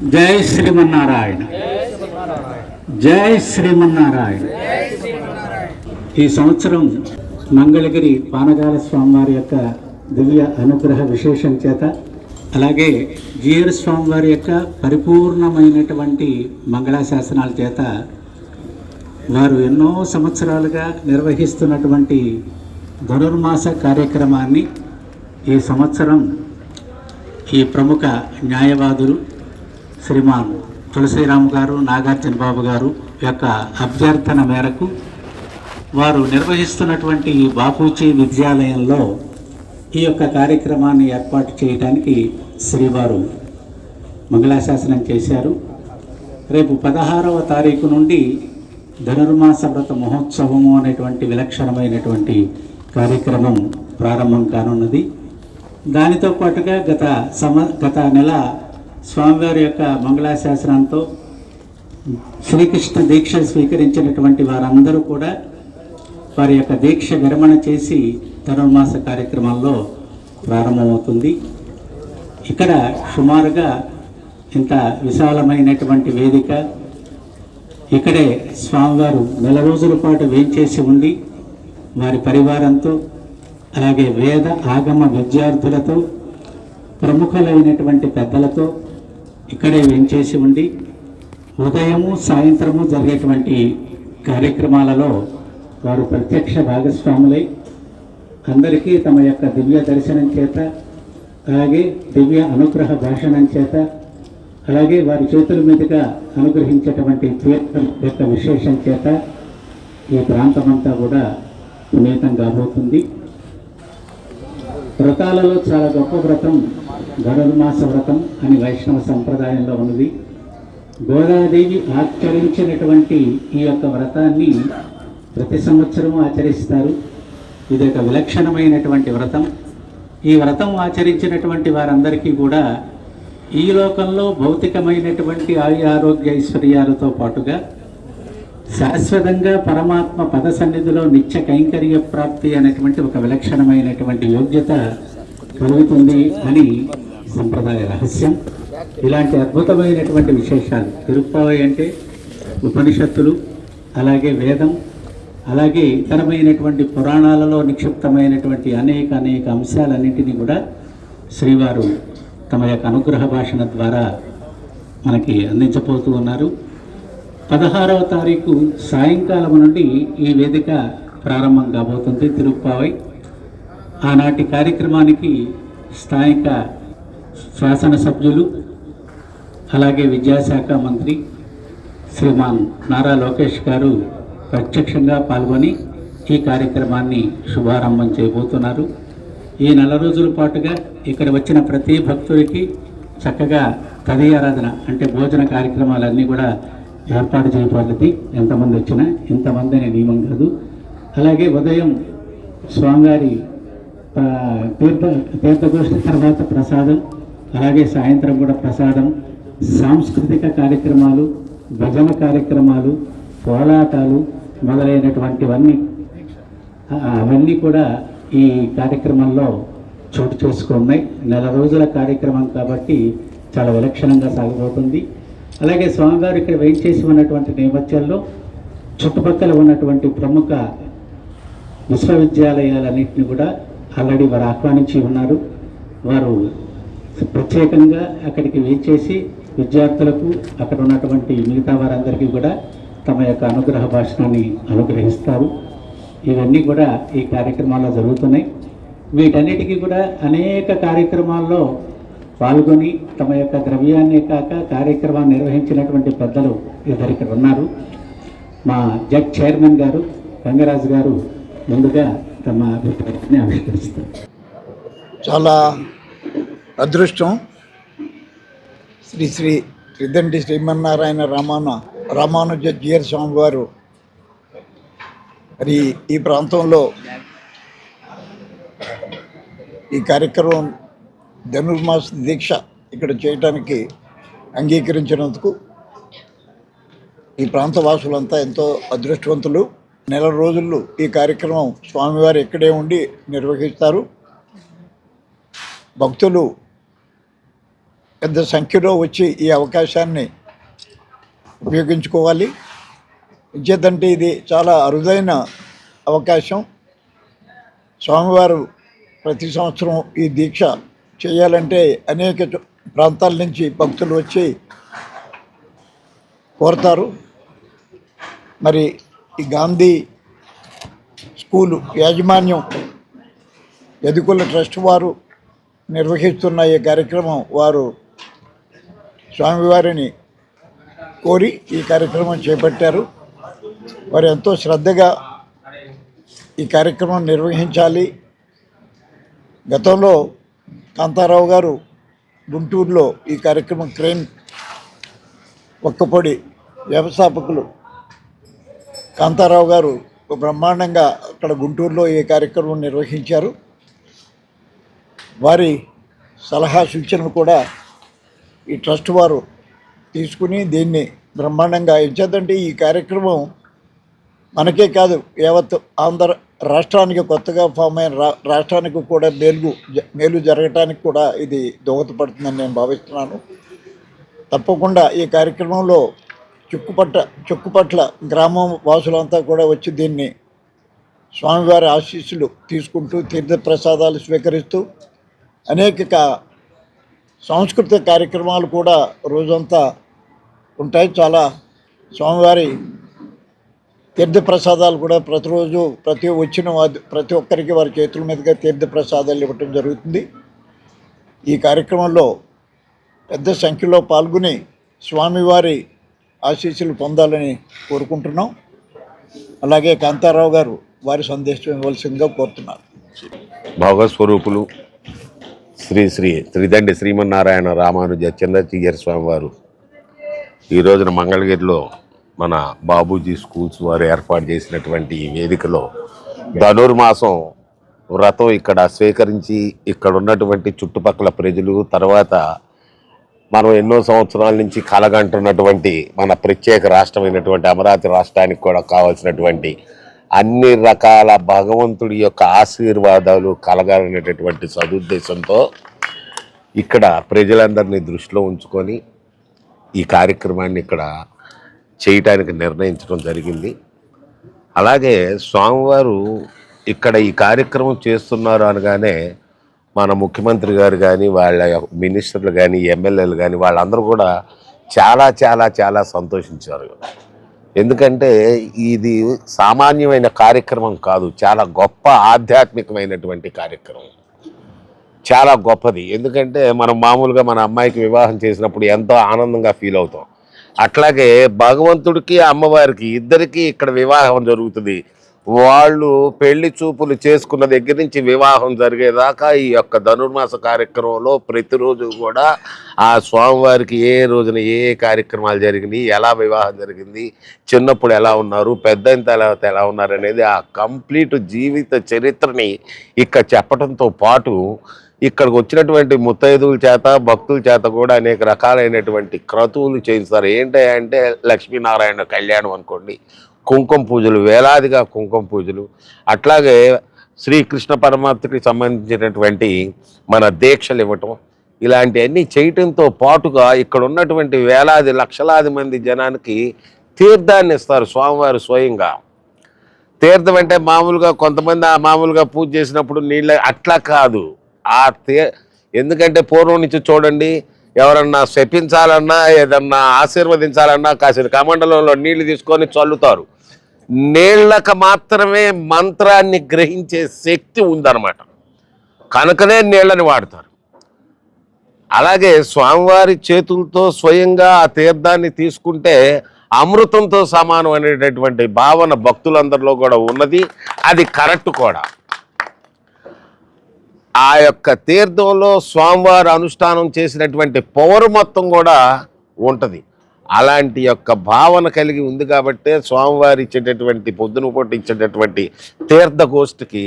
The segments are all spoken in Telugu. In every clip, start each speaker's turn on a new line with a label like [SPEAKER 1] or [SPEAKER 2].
[SPEAKER 1] జై శ్రీమన్నారాయణ. జై శ్రీమన్నారాయణ. ఈ సంవత్సరం మంగళగిరి పానగాల స్వామివారి యొక్క దివ్య అనుగ్రహ విశేషం చేత అలాగే జిఆర్ స్వామివారి యొక్క పరిపూర్ణమైనటువంటి మంగళాశాసనాల చేత వారు ఎన్నో సంవత్సరాలుగా నిర్వహిస్తున్నటువంటి ధనుర్మాస కార్యక్రమాన్ని ఈ సంవత్సరం ఈ ప్రముఖ న్యాయవాదులు శ్రీమాన్ తులసిరామ్ గారు నాగార్జున బాబు గారు యొక్క అభ్యర్థన మేరకు వారు నిర్వహిస్తున్నటువంటి బాపూజీ విద్యాలయంలో ఈ యొక్క కార్యక్రమాన్ని ఏర్పాటు చేయడానికి శ్రీవారు మంగళాశాసనం చేశారు. రేపు పదహారవ తారీఖు నుండి ధనుర్మాస వ్రత మహోత్సవము అనేటువంటి విలక్షణమైనటువంటి కార్యక్రమం ప్రారంభం కానున్నది. దానితో పాటుగా గత సమ గత నెల స్వామివారి యొక్క మంగళాశాసనంతో శ్రీకృష్ణ దీక్ష స్వీకరించినటువంటి వారందరూ కూడా వారి యొక్క దీక్ష విరమణ చేసి ధనుర్మాస కార్యక్రమంలో ప్రారంభమవుతుంది. ఇక్కడ సుమారుగా ఇంత విశాలమైనటువంటి వేదిక ఇక్కడే స్వామివారు నెల రోజుల పాటు వేంచేసి ఉండి వారి పరివారంతో అలాగే వేద ఆగమ విద్యార్థులతో ప్రముఖులైనటువంటి పెద్దలతో ఇక్కడే వేంచేసి ఉండి ఉదయము సాయంత్రము జరిగేటువంటి కార్యక్రమాలలో వారు ప్రత్యక్ష భాగస్వాములై అందరికీ తమ యొక్క దివ్య దర్శనం చేత అలాగే దివ్య అనుగ్రహ భాషణం చేత అలాగే వారి చేతుల మీదుగా అనుగ్రహించేటువంటి తీర్థం యొక్క విశేషం చేత ఈ ప్రాంతమంతా కూడా పునీతం కాబోతుంది వ్రతాలలో చాలా గొప్ప వ్రతం ధనుర్మాస వ్రతం అని వైష్ణవ సంప్రదాయంలో ఉన్నది. గోదాదేవి ఆచరించినటువంటి ఈ యొక్క వ్రతాన్ని ప్రతి సంవత్సరం ఆచరిస్తారు. ఇది ఒక విలక్షణమైనటువంటి వ్రతం. ఈ వ్రతం ఆచరించినటువంటి వారందరికీ కూడా ఈ లోకంలో భౌతికమైనటువంటి ఆయు ఆరోగ్య ఐశ్వర్యాలతో పాటుగా శాశ్వతంగా పరమాత్మ పద సన్నిధిలో నిత్య కైంకర్య ప్రాప్తి అనేటువంటి ఒక విలక్షణమైనటువంటి యోగ్యత కలుగుతుంది అని సంప్రదాయ రహస్యం. ఇలాంటి అద్భుతమైనటువంటి విశేషాలు తిరుప్పావై అంటే ఉపనిషత్తులు అలాగే వేదం అలాగే ఇతరమైనటువంటి పురాణాలలో నిక్షిప్తమైనటువంటి అనేక అనేక అంశాలన్నింటినీ కూడా శ్రీవారు తమ యొక్క అనుగ్రహ భాషణ ద్వారా మనకి అందించబోతూ ఉన్నారు. పదహారవ తారీఖు సాయంకాలం నుండి ఈ వేదిక ప్రారంభం కాబోతుంది. తిరుప్పావై ఆనాటి కార్యక్రమానికి స్థానిక శాసనసభ్యులు అలాగే విద్యాశాఖ మంత్రి శ్రీమాన్ నారా లోకేష్ గారు ప్రత్యక్షంగా పాల్గొని ఈ కార్యక్రమాన్ని శుభారంభం చేయబోతున్నారు. ఈ నెల రోజుల పాటుగా ఇక్కడ వచ్చిన ప్రతి భక్తుడికి చక్కగా తదియారాధన అంటే భోజన కార్యక్రమాలన్నీ కూడా ఏర్పాటు చేయబడింది. ఎంతమంది వచ్చినా ఇంతమంది అనే నియమం కాదు. అలాగే ఉదయం స్వామివారి తీర్థ తీర్థగోష్ఠి తర్వాత ప్రసాదం అలాగే సాయంత్రం కూడా ప్రసాదం సాంస్కృతిక కార్యక్రమాలు భజన కార్యక్రమాలు కోలాటాలు మొదలైనటువంటివన్నీ అవన్నీ కూడా ఈ కార్యక్రమంలో చోటు చేసుకున్నాయి. నెల రోజుల కార్యక్రమం కాబట్టి చాలా విలక్షణంగా సాగబోతుంది అలాగే స్వామివారు ఇక్కడ వేయించేసి ఉన్నటువంటి నేపథ్యంలో చుట్టుపక్కల ఉన్నటువంటి ప్రముఖ విశ్వవిద్యాలయాలన్నింటినీ కూడా ఆల్రెడీ వారు ఆహ్వానించి ఉన్నారు. వారు ప్రత్యేకంగా అక్కడికి వేచేసి విద్యార్థులకు అక్కడ ఉన్నటువంటి మిగతా వారందరికీ కూడా తమ యొక్క అనుగ్రహ భాషణాన్ని అనుగ్రహిస్తారు. ఇవన్నీ కూడా ఈ కార్యక్రమాల్లో జరుగుతున్నాయి. వీటన్నిటికీ కూడా అనేక కార్యక్రమాల్లో పాల్గొని తమ యొక్క ద్రవ్యాన్ని కాక కార్యక్రమాన్ని నిర్వహించినటువంటి పెద్దలు ఇద్దరు ఇక్కడ ఉన్నారు. మా జడ్ చైర్మన్ గారు గంగరాజు గారు ముందుగా తమ అభిప్రాయాన్ని ఆవిష్కరిస్తారు
[SPEAKER 2] చాలా అదృష్టం. శ్రీ శ్రీ త్రిదండి శ్రీమన్నారాయణ రామాన రామానుజ జియర్ స్వామి వారు మరి ఈ ప్రాంతంలో ఈ కార్యక్రమం ధనుర్మాస దీక్ష ఇక్కడ చేయటానికి అంగీకరించినందుకు ఈ ప్రాంత వాసులంతా ఎంతో అదృష్టవంతులు. నెల రోజులు ఈ కార్యక్రమం స్వామివారు ఇక్కడే ఉండి నిర్వహిస్తారు. భక్తులు పెద్ద సంఖ్యలో వచ్చి ఈ అవకాశాన్ని ఉపయోగించుకోవాలి. ఇచ్చేదంటే ఇది చాలా అరుదైన అవకాశం. స్వామివారు ప్రతి సంవత్సరం ఈ దీక్ష చేయాలంటే అనేక ప్రాంతాల నుంచి భక్తులు వచ్చి కోరతారు. మరి ఈ గాంధీ స్కూలు యాజమాన్యం యదుకుల ట్రస్ట్ వారు నిర్వహిస్తున్న ఈ కార్యక్రమం వారు స్వామివారిని కోరి ఈ కార్యక్రమం చేపట్టారు. వారు ఎంతో శ్రద్ధగా ఈ కార్యక్రమం నిర్వహించాలి. గతంలో కాంతారావు గారు గుంటూరులో ఈ కార్యక్రమం క్రెయిన్ ఒక్కపొడి వ్యవస్థాపకులు కాంతారావు గారు బ్రహ్మాండంగా అక్కడ గుంటూరులో ఈ కార్యక్రమం నిర్వహించారు. వారి సలహా సూచనలు కూడా ఈ ట్రస్ట్ వారు తీసుకుని దీన్ని బ్రహ్మాండంగా ఇచ్చేదంటే ఈ కార్యక్రమం మనకే కాదు యావత్ ఆంధ్ర రాష్ట్రానికి కొత్తగా ఫామ్ అయిన రా రాష్ట్రానికి కూడా మేలు జ- మేలు జరగటానికి కూడా ఇది దోహదపడుతుందని నేను భావిస్తున్నాను. తప్పకుండా ఈ కార్యక్రమంలో చుక్కుపట్ల చుక్కుపట్ల గ్రామం వాసులంతా కూడా వచ్చి దీన్ని స్వామివారి ఆశీస్సులు తీసుకుంటూ తీర్థప్రసాదాలు స్వీకరిస్తూ అనేక సాంస్కృతిక కార్యక్రమాలు కూడా రోజంతా ఉంటాయి. చాలా స్వామివారి తీర్థప్రసాదాలు కూడా ప్రతిరోజు ప్రతి వచ్చిన ప్రతి ఒక్కరికి వారి చేతుల మీదుగా తీర్థప్రసాదాలు ఇవ్వటం జరుగుతుంది. ఈ కార్యక్రమంలో పెద్ద సంఖ్యలో పాల్గొని స్వామివారి ఆశీస్సులు పొందాలని కోరుకుంటున్నాం. అలాగే కాంతారావు గారు వారి సందేశం ఇవ్వాల్సిందిగా కోరుతున్నారు
[SPEAKER 3] భాగస్వరూపులు శ్రీ శ్రీ త్రిదండి శ్రీమన్నారాయణ రామానుజ చంద్రచీయర్ స్వామి వారు ఈ రోజున మంగళగిరిలో మన బాబూజీ స్కూల్స్ వారు ఏర్పాటు చేసినటువంటి వేదికలో ధనుర్మాసం వ్రతం ఇక్కడ స్వీకరించి ఇక్కడ ఉన్నటువంటి చుట్టుపక్కల ప్రజలు తర్వాత మనం ఎన్నో సంవత్సరాల నుంచి కలగంటున్నటువంటి మన ప్రత్యేక రాష్ట్రమైనటువంటి అమరావతి రాష్ట్రానికి కూడా కావాల్సినటువంటి అన్ని రకాల భగవంతుడి యొక్క ఆశీర్వాదాలు కలగాలనేటటువంటి సదుద్దేశంతో ఇక్కడ ప్రజలందరినీ దృష్టిలో ఉంచుకొని ఈ కార్యక్రమాన్ని ఇక్కడ చేయటానికి నిర్ణయించడం జరిగింది. అలాగే స్వామివారు ఇక్కడ ఈ కార్యక్రమం చేస్తున్నారు అనగానే మన ముఖ్యమంత్రి గారు కానీ వాళ్ళ మినిస్టర్లు కానీ ఎమ్మెల్యేలు కానీ వాళ్ళందరూ కూడా చాలా చాలా చాలా సంతోషించారు. ఎందుకంటే ఇది సామాన్యమైన కార్యక్రమం కాదు చాలా గొప్ప ఆధ్యాత్మికమైనటువంటి కార్యక్రమం. చాలా గొప్పది. ఎందుకంటే మనం మామూలుగా మన అమ్మాయికి వివాహం చేసినప్పుడు ఎంతో ఆనందంగా ఫీల్ అవుతాం. అట్లాగే భగవంతుడికి అమ్మవారికి ఇద్దరికీ ఇక్కడ వివాహం జరుగుతుంది. వాళ్ళు పెళ్ళి చూపులు చేసుకున్న దగ్గర నుంచి వివాహం జరిగేదాకా ఈ యొక్క ధనుర్మాస కార్యక్రమంలో ప్రతిరోజు కూడా ఆ స్వామివారికి ఏ రోజున ఏ కార్యక్రమాలు జరిగినాయి ఎలా వివాహం జరిగింది చిన్నప్పుడు ఎలా ఉన్నారు పెద్ద తర్వాత ఎలా ఉన్నారు అనేది ఆ కంప్లీట్ జీవిత చరిత్రని ఇక్కడ చెప్పడంతో పాటు ఇక్కడికి వచ్చినటువంటి ముత్తైదువుల చేత భక్తుల చేత కూడా అనేక రకాలైనటువంటి క్రతువులు చేయిస్తారు ఏంటి అంటే లక్ష్మీనారాయణ కళ్యాణం అనుకోండి కుంకుమ పూజలు వేలాదిగా కుంకుమ పూజలు. అట్లాగే శ్రీకృష్ణ పరమాత్మకి సంబంధించినటువంటి మన దీక్షలు ఇవ్వటం ఇలాంటివన్నీ చేయటంతో పాటుగా ఇక్కడ ఉన్నటువంటి వేలాది లక్షలాది మంది జనానికి తీర్థాన్ని ఇస్తారు స్వామివారు స్వయంగా. తీర్థం అంటే మామూలుగా కొంతమంది ఆ మామూలుగా పూజ చేసినప్పుడు నీళ్ళ అట్లా కాదు. ఆ తీ ఎందుకంటే పూర్వం నుంచి చూడండి ఎవరన్నా శపించాలన్నా ఏదన్నా ఆశీర్వదించాలన్నా కాసిన కమండలంలో నీళ్ళు తీసుకొని చల్లుతారు. నీళ్ళకు మాత్రమే మంత్రాన్ని గ్రహించే శక్తి ఉందన్నమాట. కనుకనే నీళ్ళని వాడతారు. అలాగే స్వామివారి చేతులతో స్వయంగా ఆ తీర్థాన్ని తీసుకుంటే అమృతంతో సమానం అనేటటువంటి భావన భక్తులందరిలో కూడా ఉన్నది. అది కరెక్ట్ కూడా. ఆ యొక్క తీర్థంలో స్వామివారి అనుష్ఠానం చేసినటువంటి పవర్ మొత్తం కూడా ఉంటుంది. అలాంటి యొక్క భావన కలిగి ఉంది కాబట్టే స్వామివారి ఇచ్చేటటువంటి పొద్దున పూట ఇచ్చేటటువంటి తీర్థగోష్ఠికి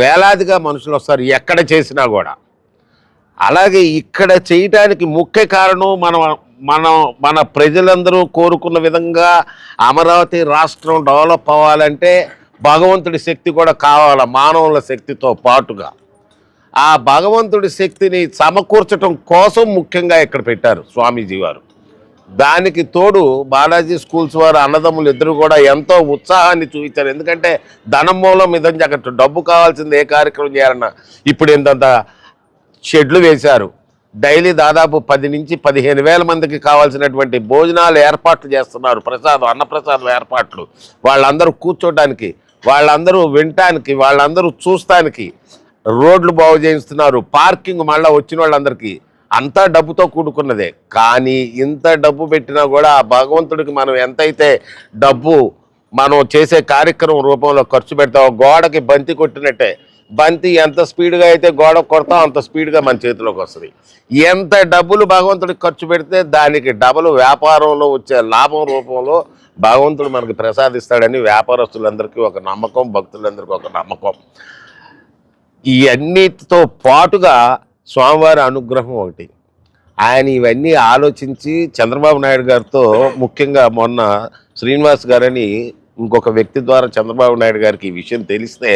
[SPEAKER 3] వేలాదిగా మనుషులు వస్తారు ఎక్కడ చేసినా కూడా. అలాగే ఇక్కడ చేయటానికి ముఖ్య కారణం మన మనం మన ప్రజలందరూ కోరుకున్న విధంగా అమరావతి రాష్ట్రం డెవలప్ అవ్వాలంటే భగవంతుడి శక్తి కూడా కావాలి మానవుల శక్తితో పాటుగా. ఆ భగవంతుడి శక్తిని సమకూర్చటం కోసం ముఖ్యంగా ఇక్కడ పెట్టారు స్వామీజీ వారు. దానికి తోడు బాలాజీ స్కూల్స్ వారు అన్నదమ్ములు ఇద్దరు కూడా ఎంతో ఉత్సాహాన్ని చూపించారు. ఎందుకంటే ధనం మూలం ఇదని అక్కడ డబ్బు కావాల్సింది ఏ కార్యక్రమం చేయాలన్నా ఇప్పుడు ఇంతంత షెడ్లు వేశారు. డైలీ దాదాపు పది నుంచి పదిహేను వేల మందికి కావాల్సినటువంటి భోజనాలు ఏర్పాట్లు చేస్తున్నారు. ప్రసాదం అన్నప్రసాదం ఏర్పాట్లు. వాళ్ళందరూ కూర్చోటానికి వాళ్ళందరూ వినటానికి వాళ్ళందరూ చూస్తానికి రోడ్లు బాగు చేయిస్తున్నారు. పార్కింగ్ మళ్ళీ వచ్చిన వాళ్ళందరికీ అంతా డబ్బుతో కూడుకున్నదే. కానీ ఇంత డబ్బు పెట్టినా కూడా ఆ భగవంతుడికి మనం ఎంతైతే డబ్బు మనం చేసే కార్యక్రమం రూపంలో ఖర్చు పెడతామో గోడకి బంతి కొట్టినట్టే. బంతి ఎంత స్పీడ్గా అయితే గోడ కొడతాం అంత స్పీడ్గా మన చేతిలోకి వస్తుంది. ఎంత డబ్బులు భగవంతుడికి ఖర్చు పెడితే దానికి డబుల్ వ్యాపారంలో వచ్చే లాభం రూపంలో భగవంతుడు మనకి ప్రసాదిస్తాడని వ్యాపారస్తులందరికీ ఒక నమ్మకం భక్తులందరికీ ఒక నమ్మకం. ఇవన్నీతో పాటుగా స్వామివారి అనుగ్రహం ఒకటి. ఆయన ఇవన్నీ ఆలోచించి చంద్రబాబు నాయుడు గారితో ముఖ్యంగా మొన్న శ్రీనివాస్ గారని ఇంకొక వ్యక్తి ద్వారా చంద్రబాబు నాయుడు గారికి ఈ విషయం తెలిస్తే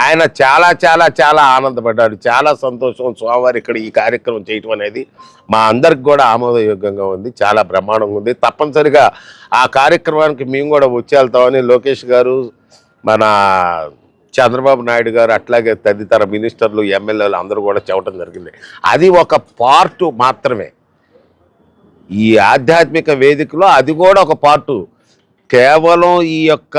[SPEAKER 3] ఆయన చాలా చాలా చాలా ఆనందపడ్డాడు. చాలా సంతోషం స్వామివారి ఇక్కడ ఈ కార్యక్రమం చేయటం అనేది మా అందరికి కూడా ఆమోదయోగ్యంగా ఉంది. చాలా బ్రహ్మాండంగా ఉంది. తప్పనిసరిగా ఆ కార్యక్రమానికి మేము కూడా వచ్చేళ్తామని లోకేష్ గారు మన చంద్రబాబు నాయుడు గారు అట్లాగే తదితర మినిస్టర్లు ఎమ్మెల్యేలు అందరూ కూడా చెప్పడం జరిగింది. అది ఒక పార్ట్ మాత్రమే. ఈ ఆధ్యాత్మిక వేదికలో అది కూడా ఒక పార్టు. కేవలం ఈ యొక్క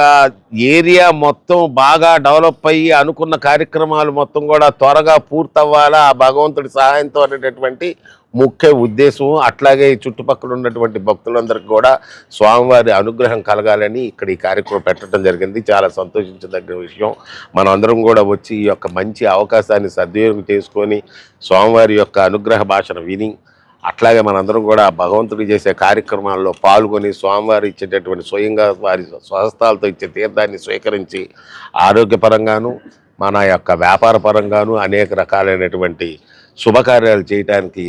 [SPEAKER 3] ఏరియా మొత్తం బాగా డెవలప్ అయ్యి అనుకున్న కార్యక్రమాలు మొత్తం కూడా త్వరగా పూర్తవ్వాలా ఆ భగవంతుడి సహాయంతో అనేటటువంటి ముఖ్య ఉద్దేశం అట్లాగే ఈ చుట్టుపక్కల ఉన్నటువంటి భక్తులందరికీ కూడా స్వామివారి అనుగ్రహం కలగాలని ఇక్కడ ఈ కార్యక్రమం పెట్టడం జరిగింది. చాలా సంతోషించదగ్గ విషయం. మనందరం కూడా వచ్చి ఈ యొక్క మంచి అవకాశాన్ని సద్వినియోగం చేసుకొని స్వామివారి యొక్క అనుగ్రహ భాషను విని అట్లాగే మనందరం కూడా భగవంతుడు చేసే కార్యక్రమాల్లో పాల్గొని స్వామివారు ఇచ్చేటటువంటి స్వయంగా వారి స్వహస్తాలతో ఇచ్చే తీర్థాన్ని స్వీకరించి ఆరోగ్యపరంగాను మన యొక్క వ్యాపార పరంగాను అనేక రకాలైనటువంటి శుభకార్యాలు చేయడానికి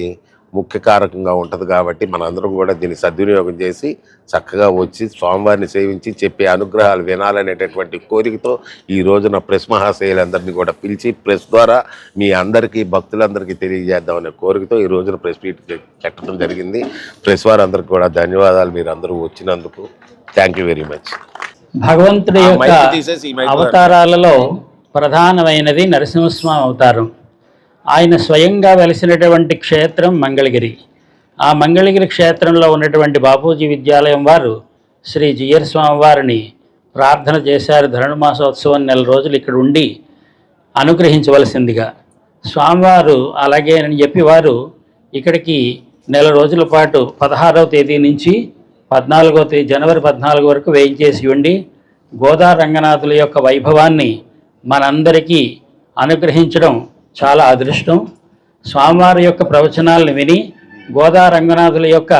[SPEAKER 3] ముఖ్య కారకంగా ఉంటుంది కాబట్టి మనందరం కూడా దీన్ని సద్వినియోగం చేసి చక్కగా వచ్చి స్వామివారిని సేవించి చెప్పే అనుగ్రహాలు వినాలనేటటువంటి కోరికతో ఈ రోజున ప్రెస్ మహాశయులందరినీ కూడా పిలిచి ప్రెస్ ద్వారా మీ అందరికీ భక్తులందరికీ తెలియజేద్దామనే కోరికతో ఈ రోజున ప్రెస్ మీట్ పెట్టడం జరిగింది. ప్రెస్ వారందరికీ కూడా ధన్యవాదాలు. మీరు అందరూ వచ్చినందుకు థ్యాంక్ యూ వెరీ మచ్.
[SPEAKER 4] భగవంతుడి యొక్క అవతారాలలో ప్రధానమైనది నరసింహస్వామి అవతారం. ఆయన స్వయంగా వెలిసినటువంటి క్షేత్రం మంగళగిరి. ఆ మంగళగిరి క్షేత్రంలో ఉన్నటువంటి బాపూజీ విద్యాలయం వారు శ్రీ జియర్ స్వామి వారిని ప్రార్థన చేశారు. ధనుర్మాసోత్సవం నెల రోజులు ఇక్కడ ఉండి అనుగ్రహించవలసిందిగా. స్వామివారు అలాగే అని చెప్పి వారు ఇక్కడికి నెల రోజుల పాటు పదహారవ తేదీ నుంచి పద్నాలుగో తేదీ జనవరి పద్నాలుగు వరకు వేయించేసి ఉండి గోదా రంగనాథుల యొక్క వైభవాన్ని మనందరికీ అనుగ్రహించడం చాలా అదృష్టం. స్వామివారి యొక్క ప్రవచనాలను విని గోదా రంగనాథుల యొక్క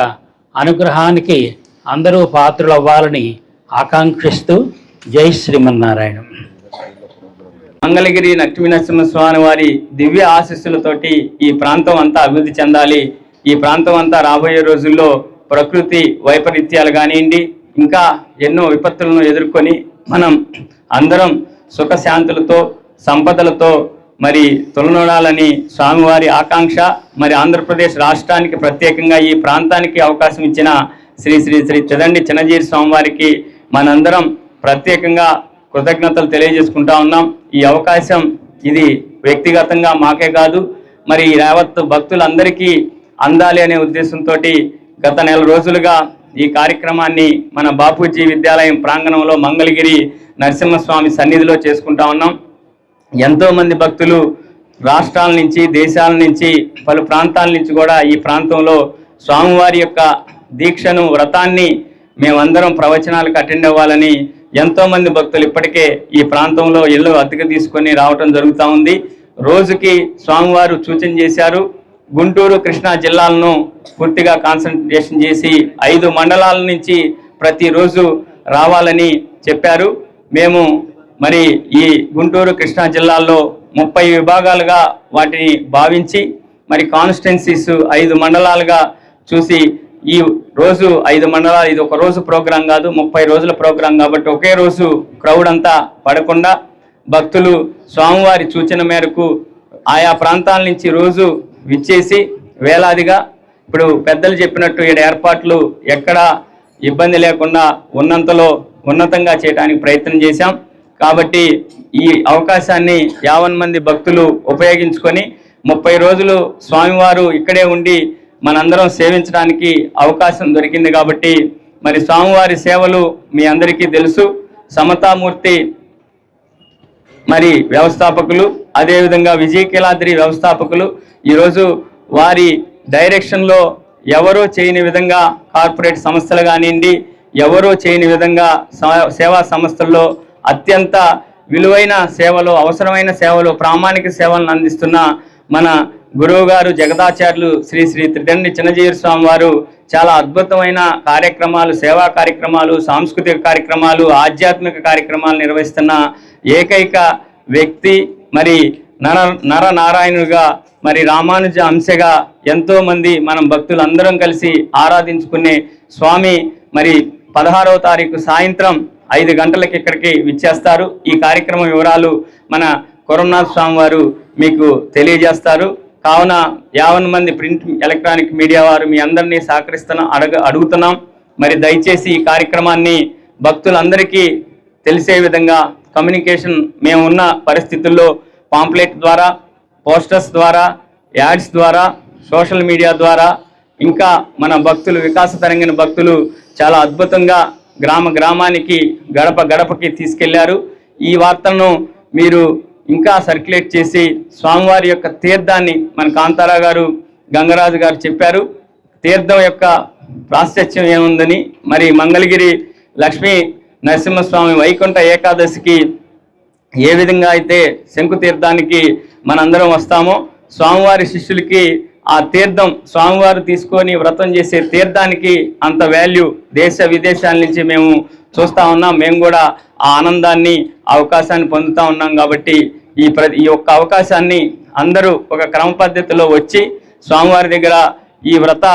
[SPEAKER 4] అనుగ్రహానికి అందరూ పాత్రలు అవ్వాలని ఆకాంక్షిస్తూ జై శ్రీమన్నారాయణ.
[SPEAKER 5] మంగళగిరి లక్ష్మీ నరసింహస్వామి వారి దివ్య ఆశీస్సులతోటి ఈ ప్రాంతం అంతా అభివృద్ధి చెందాలి. ఈ ప్రాంతం అంతా రాబోయే రోజుల్లో ప్రకృతి వైపరీత్యాలు కానివ్వండి ఇంకా ఎన్నో విపత్తులను ఎదుర్కొని మనం అందరం సుఖశాంతులతో సంపదలతో మరి తొలనూడాలని స్వామివారి ఆకాంక్ష మరి ఆంధ్రప్రదేశ్ రాష్ట్రానికి ప్రత్యేకంగా ఈ ప్రాంతానికి అవకాశం ఇచ్చిన శ్రీ శ్రీ శ్రీ చదండి చిన్నజీరి స్వామివారికి మనందరం ప్రత్యేకంగా కృతజ్ఞతలు తెలియజేసుకుంటా ఉన్నాం. ఈ అవకాశం ఇది వ్యక్తిగతంగా మాకే కాదు మరి యావత్ భక్తులందరికీ అందాలి అనే ఉద్దేశంతో గత నెల రోజులుగా ఈ కార్యక్రమాన్ని మన బాపూజీ విద్యాలయం ప్రాంగణంలో మంగళగిరి నరసింహస్వామి సన్నిధిలో చేసుకుంటా ఉన్నాం. ఎంతో మంది భక్తులు రాష్ట్రాల నుంచి దేశాల నుంచి పలు ప్రాంతాల నుంచి కూడా ఈ ప్రాంతంలో స్వామివారి యొక్క దీక్షను వ్రతాన్ని మేమందరం ప్రవచనాలకు అటెండ్ అవ్వాలని ఎంతో మంది భక్తులు ఇప్పటికే ఈ ప్రాంతంలో ఇల్లు అద్దెకు తీసుకొని రావటం జరుగుతూ ఉంది. రోజుకి స్వామివారు సూచన చేశారు. గుంటూరు కృష్ణా జిల్లాలను పూర్తిగా కాన్సన్ట్రేషన్ చేసి ఐదు మండలాల నుంచి ప్రతిరోజు రావాలని చెప్పారు. మేము మరి ఈ గుంటూరు కృష్ణా జిల్లాల్లో ముప్పై విభాగాలుగా వాటిని భావించి మరి కాన్స్టిట్యున్సీస్ ఐదు మండలాలుగా చూసి ఈ రోజు ఐదు మండలాలు ఇది ఒక రోజు ప్రోగ్రాం కాదు ముప్పై రోజుల ప్రోగ్రాం కాబట్టి ఒకే రోజు క్రౌడ్ అంతా పడకుండా భక్తులు స్వామివారి సూచన మేరకు ఆయా ప్రాంతాల నుంచి రోజు విచ్చేసి వేలాదిగా ఇప్పుడు పెద్దలు చెప్పినట్టు ఈ ఏర్పాట్లు ఎక్కడా ఇబ్బంది లేకుండా ఉన్నంతలో ఉన్నతంగా చేయడానికి ప్రయత్నం చేశాం. కాబట్టి ఈ అవకాశాన్ని యావన్ మంది భక్తులు ఉపయోగించుకొని ముప్పై రోజులు స్వామివారు ఇక్కడే ఉండి మనందరం సేవించడానికి అవకాశం దొరికింది కాబట్టి మరి స్వామివారి సేవలు మీ అందరికీ తెలుసు. సమతామూర్తి మరి వ్యవస్థాపకులు అదేవిధంగా విజయకీలాద్రి వ్యవస్థాపకులు ఈరోజు వారి డైరెక్షన్లో ఎవరో చేయని విధంగా కార్పొరేట్ సంస్థలు కానివ్వండి ఎవరో చేయని విధంగా సేవా సంస్థల్లో అత్యంత విలువైన సేవలు అవసరమైన సేవలు ప్రామాణిక సేవలను అందిస్తున్న మన గురువు గారు జగదాచార్యులు శ్రీ శ్రీ త్రిదండి చిన్నజీవి స్వామి వారు చాలా అద్భుతమైన కార్యక్రమాలు సేవా కార్యక్రమాలు సాంస్కృతిక కార్యక్రమాలు ఆధ్యాత్మిక కార్యక్రమాలు నిర్వహిస్తున్న ఏకైక వ్యక్తి మరి నర నర నారాయణుగా మరి రామానుజ అంశగా ఎంతోమంది మనం భక్తులందరం కలిసి ఆరాధించుకునే స్వామి మరి పదహారవ తారీఖు సాయంత్రం ఐదు గంటలకు ఇక్కడికి విచ్చేస్తారు. ఈ కార్యక్రమం వివరాలు మన కొరమనాథ్ స్వామి వారు మీకు తెలియజేస్తారు. కావున యావన్ మంది ప్రింట్ ఎలక్ట్రానిక్ మీడియా వారు మీ అందరినీ సహకరిస్తున్నా అడగ అడుగుతున్నాం. మరి దయచేసి ఈ కార్యక్రమాన్ని భక్తులందరికీ తెలిసే విధంగా కమ్యూనికేషన్ మేము ఉన్న పరిస్థితుల్లో పాంప్లెట్ ద్వారా పోస్టర్స్ ద్వారా యాడ్స్ ద్వారా సోషల్ మీడియా ద్వారా ఇంకా మన భక్తులు వికాస తరంగిన భక్తులు చాలా అద్భుతంగా గ్రామ గ్రామానికి గడప గడపకి తీసుకెళ్ళారు. ఈ వార్తలను మీరు ఇంకా సర్క్యులేట్ చేసి స్వామివారి యొక్క తీర్థాన్ని మన కాంతారా గారు గంగరాజు గారు చెప్పారు. తీర్థం యొక్క ప్రాశస్త్యం ఏముందని మరి మంగళగిరి లక్ష్మీ నరసింహస్వామి వైకుంఠ ఏకాదశికి ఏ విధంగా అయితే శంకుతీర్థానికి మనందరం వస్తామో స్వామివారి శిష్యులకి ఆ తీర్థం స్వామివారు తీసుకొని వ్రతం చేసే తీర్థానికి అంత వాల్యూ దేశ విదేశాల నుంచి మేము చూస్తా ఉన్నాం. మేము కూడా ఆ ఆనందాన్ని అవకాశాన్ని పొందుతా ఉన్నాం కాబట్టి ఈ ప్ర ఈ యొక్క అవకాశాన్ని అందరూ ఒక క్రమ పద్ధతిలో వచ్చి స్వామివారి దగ్గర ఈ వ్రత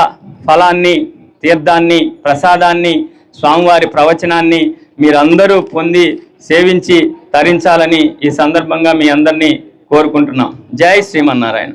[SPEAKER 5] ఫలాన్ని తీర్థాన్ని ప్రసాదాన్ని స్వామివారి ప్రవచనాన్ని మీరందరూ పొంది సేవించి తరించాలని ఈ సందర్భంగా మీ అందరినీ కోరుకుంటున్నాం. జై శ్రీమన్నారాయణ.